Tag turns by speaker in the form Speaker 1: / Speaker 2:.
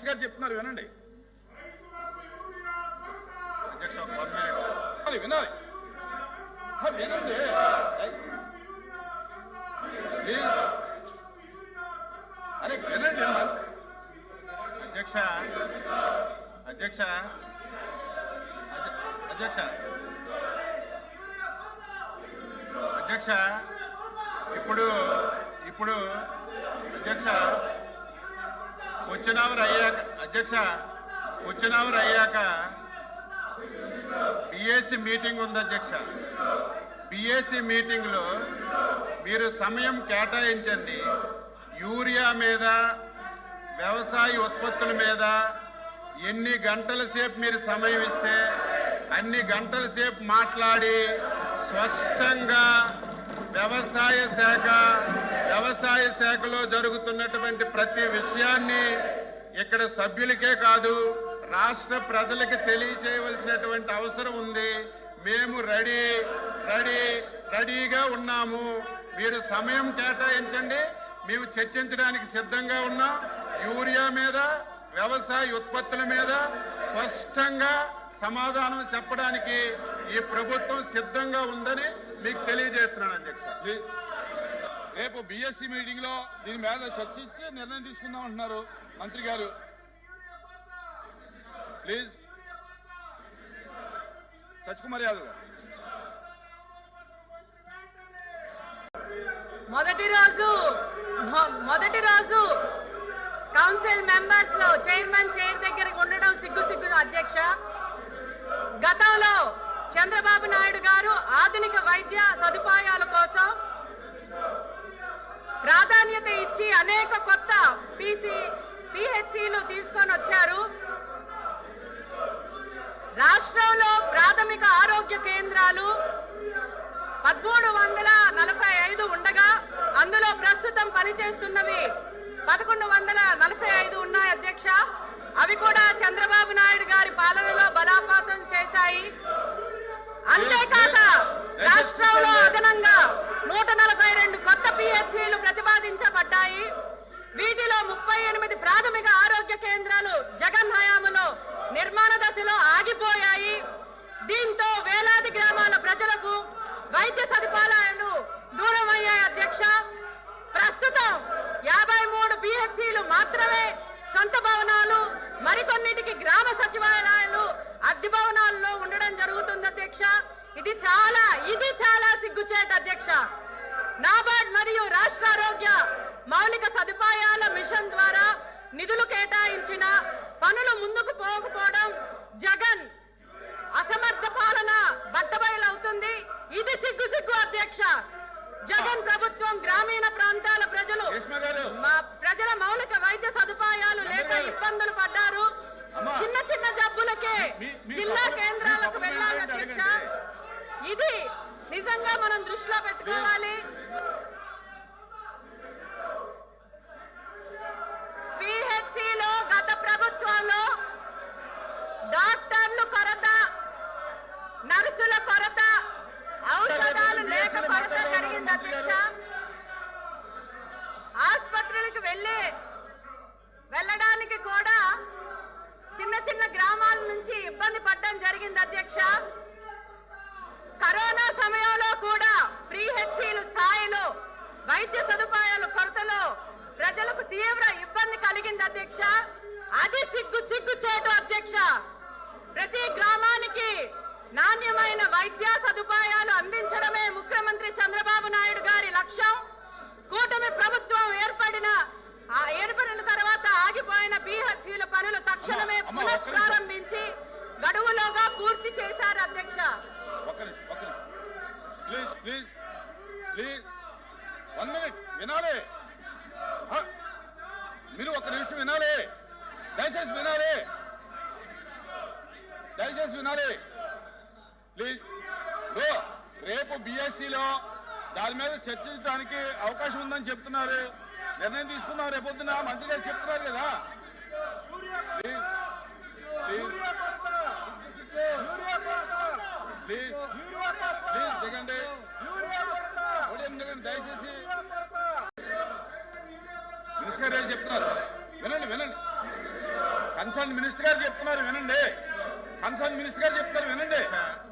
Speaker 1: Minister గారు చెప్తున్నారు వినండి. వినాలి. వినండి. అరే వినండి మరి.
Speaker 2: అధ్యక్ష అధ్యక్ష అధ్యక్ష. అధ్యక్ష ఇప్పుడు ఇప్పుడు అధ్యక్ష. క్వశ్చన్ అయ్యాక అధ్యక్ష క్వశ్చన్ అయ్యాక బిఎస్సి మీటింగ్ ఉంది అధ్యక్ష. బిఎస్సి మీటింగ్లో మీరు సమయం కేటాయించండి. యూరియా మీద వ్యవసాయ ఉత్పత్తుల మీద ఎన్ని గంటల సేపు మీరు సమయం ఇస్తే అన్ని గంటల సేపు మాట్లాడి స్పష్టంగా వ్యవసాయ శాఖ వ్యవసాయ శాఖలో జరుగుతున్నటువంటి ప్రతి విషయాన్ని ఇక్కడ సభ్యులకే కాదు రాష్ట్ర ప్రజలకి తెలియచేయవలసినటువంటి అవసరం ఉంది. మేము రెడీ రెడీ రెడీగా ఉన్నాము. మీరు సమయం కేటాయించండి. మేము చర్చించడానికి సిద్ధంగా ఉన్నాం. యూరియా మీద వ్యవసాయ ఉత్పత్తుల మీద స్పష్టంగా సమాధానం చెప్పడానికి ఈ ప్రభుత్వం సిద్ధంగా ఉందని మీకు తెలియజేస్తున్నాను అధ్యక్ష.
Speaker 1: రేపు బిఎస్సి మీటింగ్లో దీని మీద చర్చించి నిర్ణయం తీసుకుందాం అంటున్నారు మంత్రి గారు. ప్లీజ్ సచ్కుమార్ యాదవ్ గారు.
Speaker 3: మొదటి రోజు మొదటి రోజు కౌన్సిల్ మెంబర్స్ చైర్మన్ చైర్ దగ్గర ఉండడం సిగ్గు సిగ్గు అధ్యక్ష. గతంలో చంద్రబాబు నాయుడు గారు ఆధునిక వైద్య సదుపాయాలు అనేక కొత్త పీసీ పిహెచ్సిలు తీసుకొని వచ్చారు. రాష్ట్రంలో ప్రాథమిక ఆరోగ్య కేంద్రాలు పదమూడు వందల నలభై ఐదు ఉండగా అందులో ప్రస్తుతం పనిచేస్తున్నవి పదకొండు వందల నలభై ఐదు ఉన్నాయి అధ్యక్ష. అవి కూడా చంద్రబాబు నాయుడు గారి పాలనలో బలాపాతం చేశాయి. అంతేకాక రాష్ట్ర అదనంగా నూట నలభై రెండు కొత్త పిహెచ్సిలు ప్రతిపాదించబడ్డాయి వీటిలో ముప్పై ఎనిమిది ప్రాథమిక ఆరోగ్య కేంద్రాలు జగన్ హయాంలో నిర్మాణ దశలో ఆగిపోయాయి. దీంతో వేలాది గ్రామాల ప్రజలకు వైద్య సదుపాయాలు దూరమయ్యాయి అధ్యక్ష. ప్రస్తుతం యాభై మూడు పిహెచ్సిలు మాత్రమే సొంత భవనాలు మరికొన్నిటికి గ్రామ సచివాలయాలు అద్దె భవనాల్లో ఉండడం జరుగుతుంది అధ్యక్ష. ఇది చాలా ఇది చాలా సిగ్గుచేట అధ్యక్ష. నాబార్డ్ మరియు రాష్ట్ర ఆరోగ్య మౌలిక సదుపాయాల మిషన్ ద్వారా నిధులు కేటాయించిన పనులు ముందుకు పోకపోవడం జగన్ అసమర్థ పాలన బట్టబయలవుతుంది. ఇది సిగ్గు సిగ్గు అధ్యక్ష. జగన్ ప్రభుత్వం గ్రామీణ ప్రాంతాల ప్రజలు మా ప్రజల మౌలిక వైద్య సదుపాయాలు లేక ఇబ్బందులు పడ్డారు. చిన్న చిన్న జబ్బులకే జిల్లా కేంద్రాలకు వెళ్ళాలి అధ్యక్ష. ఇది నిజంగా మనం దృష్టిలో పెట్టుకోవాలి. పిహెచ్సిలో గత ప్రభుత్వంలో డాక్టర్లు కొరత నర్సుల కొరత ఔషధాలు లేక కొరత జరిగింది అధ్యక్ష. ఆసుపత్రులకు వెళ్ళి వెళ్ళడానికి కూడా చిన్న చిన్న గ్రామాల నుంచి ఇబ్బంది పడడం జరిగింది అధ్యక్ష. కరోనా సమయంలో కూడా ప్రీ హెచ్సీలు స్థాయిలో వైద్య సదుపాయాల కొరతలో ప్రజలకు తీవ్ర ఇబ్బంది కలిగింది అధ్యక్ష. అది సిగ్గు సిగ్గు చేయటం అధ్యక్ష. ప్రతి గ్రామానికి నాణ్యమైన వైద్య సదుపాయాలు అందించడమే ముఖ్యమంత్రి చంద్రబాబు నాయుడు గారి లక్ష్యం. కూటమి ప్రభుత్వం ఏర్పడిన ఆ ఏర్పడిన తర్వాత ఆగిపోయిన బీహెచ్సీల పనులు తక్షణమే. పునఃప్రారంభించి గడువులోగా పూర్తి చేశారు అధ్యక్ష
Speaker 1: ఒక్క నిమిషం ఒక్క నిమిషం please please please one minute వినాలి మీరు ఒక నిమిషం వినాలి. దయచేసి వినాలి. దయచేసి వినాలి. ప్లీజ్లో రేపు బిఎస్సిలో దాని మీద చర్చించడానికి అవకాశం ఉందని చెప్తున్నారు. నిర్ణయం తీసుకుందాం రేపొద్దున. మంత్రి గారు చెప్తున్నారు కదా ప్లీజ్ ప్లీజ్ ప్లీజ్ ప్లీజ్ దిగండి ఓడియం దిగండి దయచేసి మినిస్టర్ గారు చెప్తున్నారు. వినండి వినండి. కన్సర్న్ మినిస్టర్ గారు చెప్తున్నారు వినండి. కన్సర్న్ మినిస్టర్ గారు చెప్తారు వినండి.